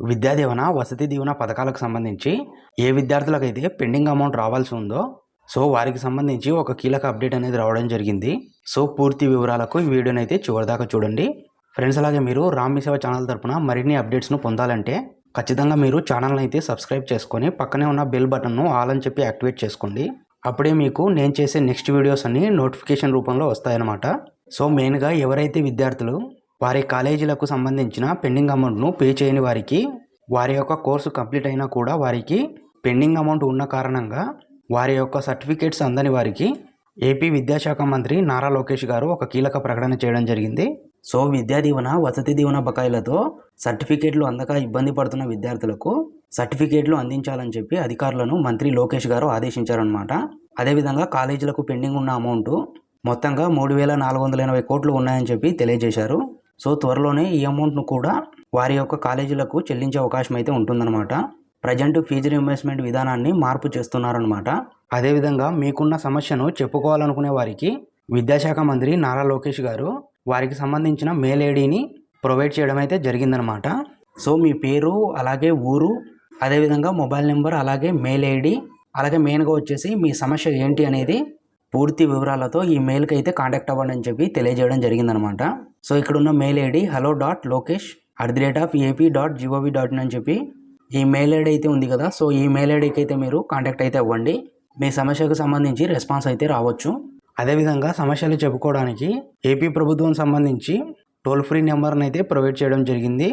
విద్యా దీవెన వసతి దీవెన పథకాలకు సంబంధించి ఏ విద్యార్థులకైతే pending amount రావాల్సి ఉందో సో వారికి సంబంధించి ఒక కీలక అప్డేట్ అనేది రావడం జరిగింది. సో పూర్తి వివరాలకు ఈ వీడియోని అయితే చివరిదాకా చూడండి. ఫ్రెండ్స్ అలాగే మీరు రామ్ సేవ ఛానల్ తరపున మరిన్ని అప్డేట్స్ను పొందాలంటే ఖచ్చితంగా మీరు ఛానల్ని అయితే సబ్స్క్రైబ్ చేసుకొని పక్కనే ఉన్న బెల్ బటన్ను ఆల్ అని చెప్పి యాక్టివేట్ చేసుకోండి. అప్పుడే మీకు నేను చేసే నెక్స్ట్ వీడియోస్ అన్ని నోటిఫికేషన్ రూపంలో వస్తాయన్నమాట. సో మెయిన్గా ఎవరైతే విద్యార్థులు వారి కాలేజీలకు సంబంధించిన పెండింగ్ అమౌంట్ను పే చేయని వారికి వారి యొక్క కోర్సు కంప్లీట్ అయినా కూడా వారికి పెండింగ్ అమౌంట్ ఉన్న కారణంగా వారి యొక్క సర్టిఫికేట్స్ అందని వారికి ఏపీ విద్యాశాఖ మంత్రి నారా లోకేష్ గారు ఒక కీలక ప్రకటన చేయడం జరిగింది. సో విద్యా దీవెన వసతి దీవెన బకాయిలతో సర్టిఫికేట్లు అందక ఇబ్బంది పడుతున్న విద్యార్థులకు సర్టిఫికేట్లు అందించాలని చెప్పి అధికారులను మంత్రి లోకేష్ గారు ఆదేశించారనమాట అదేవిధంగా కాలేజీలకు పెండింగ్ ఉన్న అమౌంట్ మొత్తంగా మూడు వేల నాలుగు వందల ఎనభై కోట్లు ఉన్నాయని చెప్పి తెలియజేశారు. సో త్వరలోనే ఈ అమౌంట్ను కూడా వారి యొక్క కాలేజీలకు చెల్లించే అవకాశం అయితే ఉంటుందన్నమాట. ప్రజెంట్ ఫీజు రియంబర్స్మెంట్ విధానాన్ని మార్పు చేస్తున్నారనమాట అదేవిధంగా మీకున్న సమస్యను చెప్పుకోవాలనుకునే వారికి విద్యాశాఖ మంత్రి నారా లోకేష్ గారు వారికి సంబంధించిన మెయిల్ ఐడిని ప్రొవైడ్ చేయడం అయితే జరిగిందనమాట సో మీ పేరు అలాగే ఊరు అదేవిధంగా మొబైల్ నెంబర్ అలాగే మెయిల్ ఐడి అలాగే మెయిన్గా వచ్చేసి మీ సమస్య ఏంటి అనేది పూర్తి వివరాలతో ఈ మెయిల్కి అయితే కాంటాక్ట్ అవ్వండి అని చెప్పి తెలియజేయడం జరిగిందనమాట సో ఇక్కడ ఉన్న mail ID hello dot Lokesh at the rate of AP dot GOV dot అని చెప్పి ఈ మెయిల్ ఐడి అయితే ఉంది కదా సో ఈ మెయిల్ ఐడికి అయితే మీరు కాంటాక్ట్ అయితే అవ్వండి. మీ సమస్యకు సంబంధించి రెస్పాన్స్ అయితే రావచ్చు. అదేవిధంగా సమస్యలు చెప్పుకోవడానికి ఏపీ ప్రభుత్వం సంబంధించి టోల్ ఫ్రీ నెంబర్ని అయితే ప్రొవైడ్ చేయడం జరిగింది.